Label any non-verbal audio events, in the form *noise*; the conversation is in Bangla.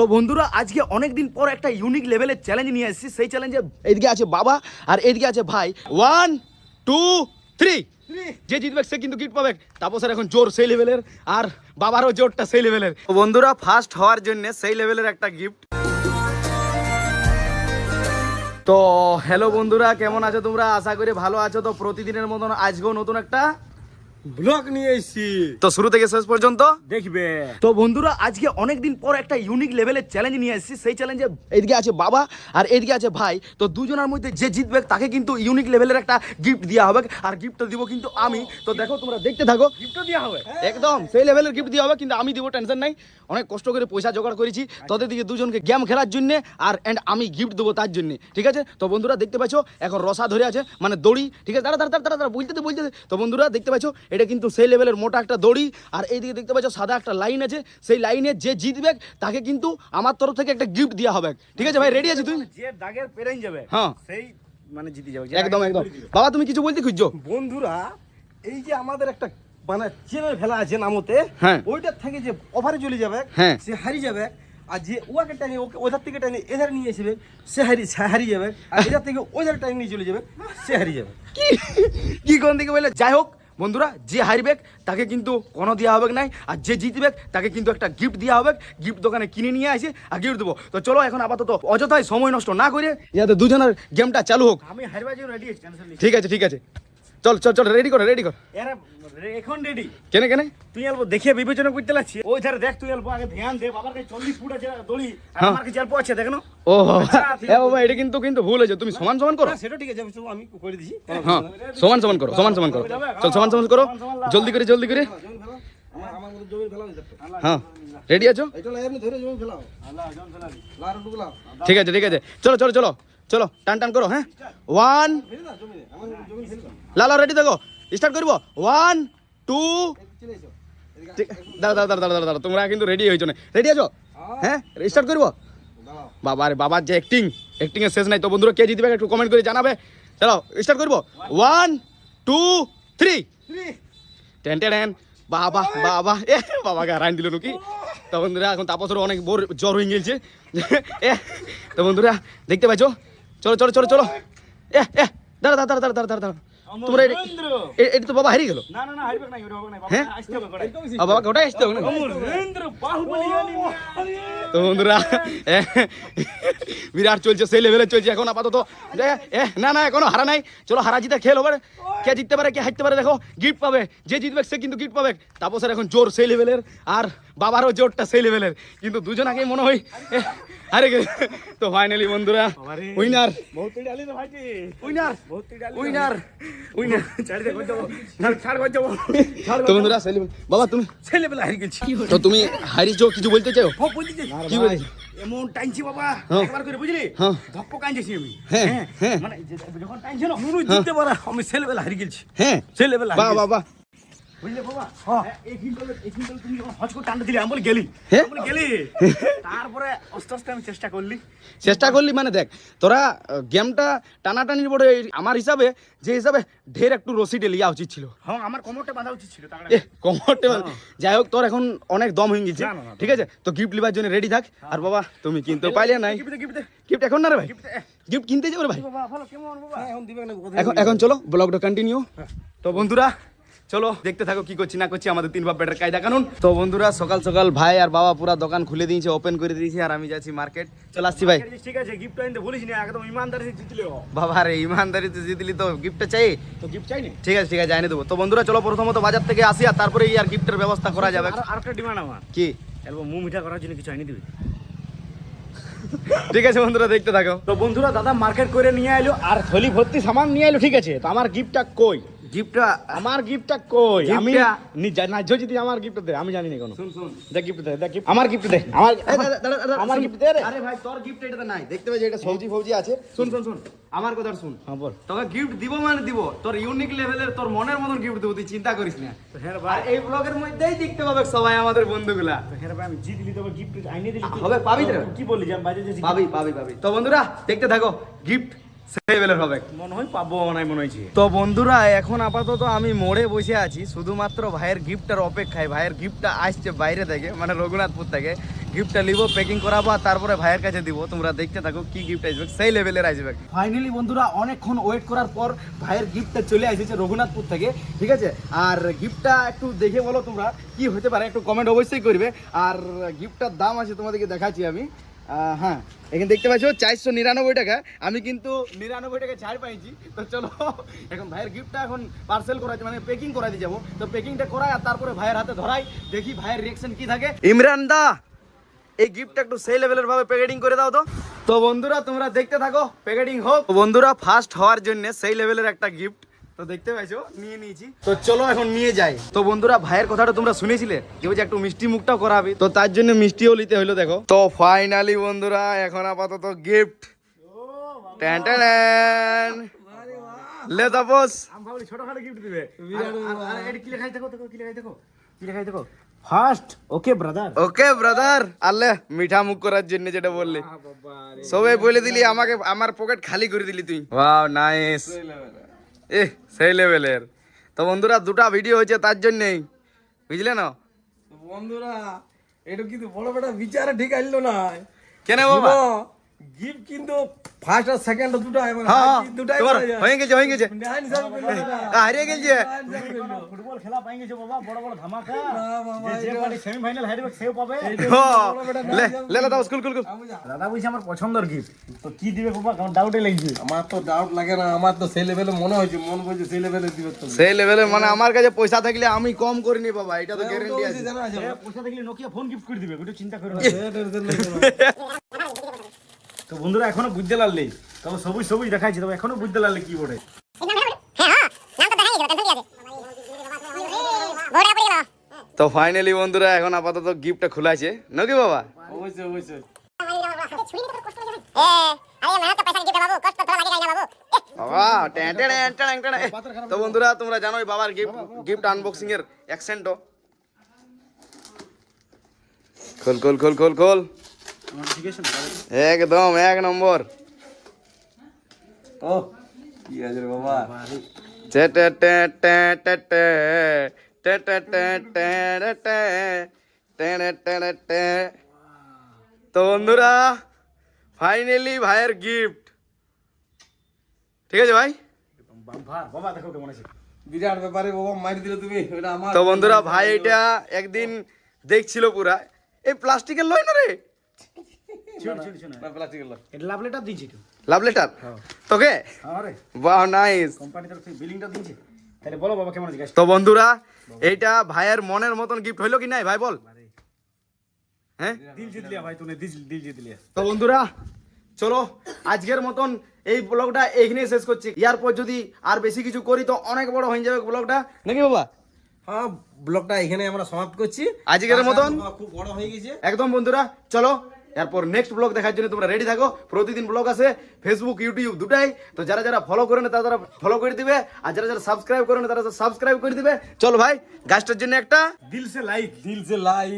তো বন্ধুরা আজকে অনেক দিন পর একটা ইউনিক লেভেলের চ্যালেঞ্জ নিয়ে এসেছি। সেই চ্যালেঞ্জে এদিকে আছে বাবা আর এদিকে আছে ভাই। ওয়ান টু থ্রি যে জিতবে সে কিন্তু গিফট পাবে। তাপসের এখন জোর সেই লেভেলের আর বাবারও জোরটা সেই লেভেলের বন্ধুরা ফার্স্ট হওয়ার জন্য সেই লেভেলের একটা গিফট তো হ্যালো বন্ধুরা কেমন আছো তোমরা? আশা করি ভালো আছো। তো প্রতিদিনের মতন আজকেও নতুন একটা ব্লগ নিয়ে এসছি তো শুরু থেকে শেষ পর্যন্ত? দেখবে। তো বন্ধুরা আজকে অনেক দিন পর একটা ইউনিক লেভেলের চ্যালেঞ্জ নিয়ে এসেছি সেই চ্যালেঞ্জে এদিকে আছে বাবা আর এদিকে আছে ভাই। তো দুজনের মধ্যে যে জিতবে তাকে কিন্তু ইউনিক লেভেলের একটা গিফট দেওয়া হবে। আর গিফটটা দিব কিন্তু আমি। তো দেখো তোমরা দেখতে থাকো। গিফটও দেওয়া হবে। একদম সেই লেভেলের গিফট দেওয়া হবে কিন্তু আমি দিব টেনশন নাই। অনেক কষ্ট করে পয়সা জোগাড় করেছি। তোদের দিকে দুজনকে গেম খেলার জন্য আর এন্ড আমি গিফট দেবো তার জন্য। ঠিক আছে? তো বন্ধুরা দেখতে পাচ্ছ এখন রসা ধরে আছে মানে দড়ি। ঠিক আছে? দাঁড়া দাঁড়া দাঁড়া দাঁড়া বলতে দে, বলতে তো বন্ধুরা দেখতে পাচ্ছ এটা কিন্তু সেই লেভেলের মোটা একটা দড়ি। আর এইদিকে দেখতে পাচ্ছ সাদা একটা লাইন আছে। সেই লাইনে যে জিতবে তাকে কিন্তু আমার তরফ থেকে একটা গিফট দেওয়া হবে। ঠিক আছে ভাই রেডি আছে তুই? যে দাগের পেরেন যাবে হ্যাঁ। সেই মানে জিতে যাবে। একদম একদম। বাবা তুমি কিছু বলতে খুঁজছো? বন্ধুরা এই যে আমাদের একটা মানে চ্যানেল ফেলা আছে নামতে হ্যাঁ। ওইটার থেকে যে অফারে চলে যাবে হ্যাঁ। সে হারিয়ে যাবে। আর যে ওয়াকে টাইনে ওকে ওধার থেকে টাইনে এধার নিয়ে আসবে সে হারিয়ে সে হারিয়ে যাবে। আর এধার থেকে ওধার টাইনে নিয়ে চলে যাবে সে হারিয়ে যাবে। কি? কি কোন দিকে বলে যাই হোক বন্ধুরা যে হারবে তাকে কিন্তু কোনো দেওয়া হবে নাই আর যে জিতবে তাকে কিন্তু একটা গিফট দেওয়া হবে গিফট দোকানে কিনে নিয়ে আসে আর গিফট দেবো। তো চলো এখন আপাতত অযথায় সময় নষ্ট না করে যাতে দুজনের গেমটা চালু হোক। আমি হারবার জন্য রেডি ঠিক আছে ঠিক আছে। চল চল চল রেডি কর রেডি কর। এখন রেডি কেনে কেনে? তুই অল্প দেখিয়ে বিবেচনা করতে লাগছি। ওই ধারে দেখ তুই অল্প আগে ধ্যান দে বাবার কাছে চল্লিশ ফুট আছে দড়ি হ্যাঁ। আমার কাছে অল্প আছে দেখ না। ও এ বাবা এটা কিন্তু কিন্তু ভুল হয়েছে। তুমি সমান সমান করো। সেটা ঠিক আছে আমি আমি করে দিছি। হ্যাঁ সমান সমান করো সমান সমান করো। চল সমান সমান করো। জলদি করে জলদি করে। হ্যাঁ রেডি আছো? ঠিক আছে ঠিক আছে। চলো চলো চলো। চলো, টান টান করো হ্যাঁ? ওয়ান লালা রেডি থাকো। স্টার্ট করব। ওয়ান টু দাঁড়া দাঁড়া দাঁড়া দাঁড়া দাঁড়া তোমরা কিন্তু রেডি হয়েছো না। রেডি আছো? হ্যাঁ? স্টার্ট করব? দাঁড়াও বাবা রে বাবার যে অ্যাক্টিং অ্যাক্টিং এর শেষ নাই। তো বন্ধুরা, কে জিতবে একটু কমেন্ট করে জানাবে। চলো স্টার্ট করব। One two three ten ten বাবা বাবা, এ, বাবা, গা রান দিল নাকি? তো বন্ধুরা, এখন তাপসের অনেক বোর জ্বর হয়ে গেছে। তো বন্ধুরা, দেখতে পাচ্ছ চলো চলো চলো চলো। এ এ দাঁড়া দাঁড়া দাঁড়া দাঁড়া দাঁড়া দাঁড়া। তোমরা এটা- এটা তো বাবা হারিয়ে গেল। না না না হারবে না ওটা হবে না হ্যাঁ? বাবা আসতে হবে করে আর বাবাকে ওটাই আসতে হবে না? তো বন্ধুরা বিরাট চলছে সেই লেভেলে চলছে এখন আপাতত। না না এখনও হারা নাই। চলো হারা জিতে খেল হবে কে জিততে পারে কে হারতে পারে দেখো গিফট পাবে। যে জিতবে সে কিন্তু গিফট পাবে। তাপসের এখন জোর সেই লেভেলের আর বাবারও জোরটা সেই লেভেলের কিন্তু দুজন আগে মনে হয় গেছে তো ফাইনালি বন্ধুরা উইনার উইনার তো বন্ধুরা বাবা তুমি ছেলে বেলা হারিয়ে গেছি। তো তুমি হারিয়েছো কিছু বলতে চাও বুঝলি কি বলেছ? এমন টাইনছি বাবা। হ্যাঁ। একবার করে বুঝলি? হ্যাঁ। ধপ্প কাঁদছি আমি। হ্যাঁ, হ্যাঁ। মানে যখন টাইনছে না নুরু জিততে পারা আমি ছেলে বেলা হারিয়ে গেছি। হ্যাঁ। ছেলে বেলা বাহ বাহ বাহ। বুঝলে বাবা? হ্যাঁ এই ফিল্ডে এই ফিল্ডে তুমি যখন হজ করে টানতে দিলে আমি বলি গেলি। হ্যাঁ? গেলি। তারপরে আস্তে আস্তে আমি চেষ্টা করলি। চেষ্টা করলি মানে দেখ তোরা গেমটা টানাটানির বড় আমার হিসাবে যে হিসাবে ঢের একটু রসিডে লিয়া উচিত ছিল। হ্যাঁ আমার কোমরটা বাঁধা উচিত ছিল তাহলে যাই হোক তোর এখন অনেক দম হয়ে গেছে। ঠিক আছে? তো গিফট লিবার জন্য রেডি থাক। আর বাবা তুমি কিনতে পাইলে নাই। গিফটে গিফটে গিফট এখন না রে ভাই? গিফট কিনতে যাবে রে ভাই? বাবা ভালো কেমন বাবা? এখন দিবে না এখন এখন চলো ব্লগটা কন্টিনিউ তো বন্ধুরা চলো দেখতে থাকো কি করছি না করছি আমাদের তিন বাপ বেটার কায়দা কানুন। তো বন্ধুরা সকাল সকাল ভাই আর বাবা পুরা দোকান খুলে দিয়েছে ওপেন করে দিয়েছে আর আমি যাচ্ছি মার্কেট চল আসছি ভাই। ঠিক আছে গিফট আনতে বলিস না একদম ইমানদারি জিতলে বাবা রে ইমানদারিতে জিতলি তো গিফটটা চাই? তো গিফট চাই না ঠিক আছে ঠিক আছে জানিয়ে দেবো। তো বন্ধুরা চলো প্রথমত বাজার থেকে আসি আর তারপরে এই আর গিফটের ব্যবস্থা করা যাবে। আর আরেকটা ডিমান্ড আমার। কি? এলবো মু মিঠা করার জন্য কিছু আনি দিবি? ঠিক আছে বন্ধুরা দেখতে থাকো। তো বন্ধুরা দাদা মার্কেট করে নিয়ে এলো আর থলি ভর্তি সামান নিয়ে এলো ঠিক আছে? তো আমার গিফটটা কই? গিফটটা আমার গিফটটা কই? আমি নি- না যদি আমার গিফট দে আমি জানি না কোনো শুন শুন। দেখ গিফট দে দেখ gift- আমার গিফট দে আমার আমার গিফট দে আরে ভাই তোর গিফট এটাতে নাই। দেখতে পাচ্ছি এটা সবজি ফবজি আছে। শুন শুন শুন। আমার কথা শুন। হ্যাঁ বল। তোকে গিফট দিব মানে দিব। তোর ইউনিক লেভেলের তোর মনের মতন গিফট দেবো তুই চিন্তা করিস না। হ্যাঁ ভাই। এই ব্লগের মধ্যেই দেখতে পাবে সবাই আমাদের বন্ধুগুলা। হ্যাঁ ভাই আমি জিতলি তো গিফট আইনে দিলি হবে, পাবি তো? কি বললি যে বাজে যে পাবি পাবি পাবি। তো বন্ধুরা দেখতে থাকো গিফট মনে হয় পাবো নাই মনে হয়েছে। তো বন্ধুরা এখন আপাতত আমি মোড়ে বসে আছি শুধুমাত্র ভাইয়ের গিফটের অপেক্ষায়। ভাইয়ের গিফটটা আসছে বাইরে থেকে মানে রঘুনাথপুর থেকে। গিফটটা নিব প্যাকিং করাবো আর তারপরে ভাইয়ের কাছে দিব। তোমরা দেখতে থাকো কি গিফট আসবে সেই লেভেলের আসবে। ফাইনালি বন্ধুরা অনেকক্ষণ ওয়েট করার পর ভাইয়ের গিফটটা চলে এসেছে রঘুনাথপুর থেকে ঠিক আছে? আর গিফটটা একটু দেখে বলো তোমরা কি হতে পারে একটু কমেন্ট অবশ্যই করবে। আর গিফটটার দাম আছে তোমাদেরকে দেখাচ্ছি আমি। হ্যাঁ এখানে দেখতে পাচ্ছ চারশো নিরানব্বই টাকা। আমি কিন্তু নিরানব্বই টাকা ছাড় পাইছি। তো চলো এখন ভাইয়ের গিফটটা এখন পার্সেল করাচ্ছি মানে প্যাকিং করাতে যাব। তো প্যাকিংটা করাই আর তারপরে ভাইয়ের হাতে ধরাই দেখি ভাইয়ের রিয়েকশন কি থাকে। ইমরান দা এই গিফটটা একটু সেই লেভেলের ভাবে প্যাকেটিং করে দাও তো। তো বন্ধুরা তোমরা দেখতে থাকো প্যাকেটিং হোক। বন্ধুরা ফার্স্ট হওয়ার জন্য সেই লেভেলের একটা গিফট তো দেখতে পাইছো? নিয়ে নিয়েছি। তো চলো এখন নিয়ে যাই। তো বন্ধুরা ভাইয়ের কথাটা তোমরা শুনেছিলে যে বলছে একটু মিষ্টি মুখটাও করাবি। তো তার জন্য মিষ্টিও নিতে হইল দেখো। তো ফাইনালি বন্ধুরা এখন আপাতত গিফট ট্যান ট্যান লে তাপস আমি ছোটখাটো গিফট দিবে। কি লেখাই দেখো দেখো কি লেখাই দেখো কি লেখাই দেখো? First okay brother okay brother মিঠা মুখ করার জন্য যেটা বললি। সবাই বলে দিলি আমাকে আমার পকেট খালি করে দিলি তুই। ওয়াও নাইস এ সেই লেভেলের। তো বন্ধুরা দুটা ভিডিও হয়েছে তার জন্যেই। বুঝলে না? বন্ধুরা এটা কিন্তু বড় বড় বিচারে ঠিক আইলো না। কেন বাবা? গিফট কিন্তু ফার্স্ট আর সেকেন্ড দুটো হ্যাঁ দুটাই হয়ে গেছে হয়ে গেছে। হিসাবে হারিয়ে গেছে। ফুটবল খেলা পাই গেছে বাবা বড় বড় ধামাকা। যে পার্টি সেমিফাইনাল হারবে সেও পাবে। লে লে লে দাও স্কুল স্কুল দাদা বলছে আমার পছন্দের গিফট তো কি দিবে বাবা কারণ ডাউটে লাগছে। আমার তো ডাউট লাগে না আমার তো সেই লেভেলে মনে হয়েছে মন বলছে সেই লেভেলে দিবে তো সেই লেভেলের মানে আমার কাছে পয়সা থাকলে আমি কম করিনি বাবা এটা তো গ্যারেন্টি আছে। পয়সা দেখলে নোকিয়া ফোন গিফট করে দিবে একটু চিন্তা করে। *laughs* তো বন্ধুরা এখনও বুঝতে পারলি তবে সবুজ সবুজ দেখাইছে তবে এখনও বুঝতে পারলে কি বলে তো ফাইনালি বন্ধুরা এখন আপাতত গিফটটা খোলা আছে। নাকি বাবা? অবশ্যই অবশ্যই। তো বন্ধুরা তোমরা জানোই বাবার গিফট গিফট আনবক্সিং এর অ্যাকসেন্টও খোল খোল খোল খোল খোল। একদম এক নম্বর ও কি আছে বাবা টে টে টে টে টে টে টে টে টে টে টে টে টে টে টে টে। তো বন্ধুরা ফাইনালি ভাইয়ের গিফট ঠিক আছে ভাই বাম্পার বাবা দেখো কেমন আছে বিরাট ব্যাপারে বাবা মারি দিলে তুমি তো বন্ধুরা ভাই এটা একদিন দেখছিল পুরা এই প্লাস্টিকের লয় না রে ছিল ছিল ছিল না প্লাস্টিকের লোক এটা লাভ লেটার দিয়েছি লাভ লেটার তোকে? বাহ নাইস কোম্পানি তরফ থেকে বিলিংটা দিয়েছে। তাহলে বলো বাবা কেমন আছে তো বন্ধুরা এইটা ভাইয়ের মনের মতন গিফট হইল কি নাই? ভাই বল। হ্যাঁ? দিল জিত লিয়া ভাই তুনে দিল দিল জিত লিয়া তো বন্ধুরা চলো আজকের মতন এই ব্লগটা এইখানে শেষ করছি। ইয়ার পর যদি আর বেশি কিছু করি তো অনেক বড় হয়ে যাবে ব্লগটা নাকি বাবা? ব্লগটা এখানে আমরা সমাপ্ত করছি। আজকের মতন? খুব বড় হয়ে গেছে। একদম বন্ধুরা চলো এরপর নেক্সট ব্লগ দেখার জন্য তোমরা রেডি থাকো। প্রতিদিন ব্লগ আসে ফেসবুক ইউটিউব দুটাই। তো যারা যারা ফলো করে না তারা ফলো করে দিবে। আর যারা যারা সাবস্ক্রাইব করে না তারা সাবস্ক্রাইব করে দিবে। চলো ভাই গাছটার জন্য একটা দিল সে লাইক দিল সে লাই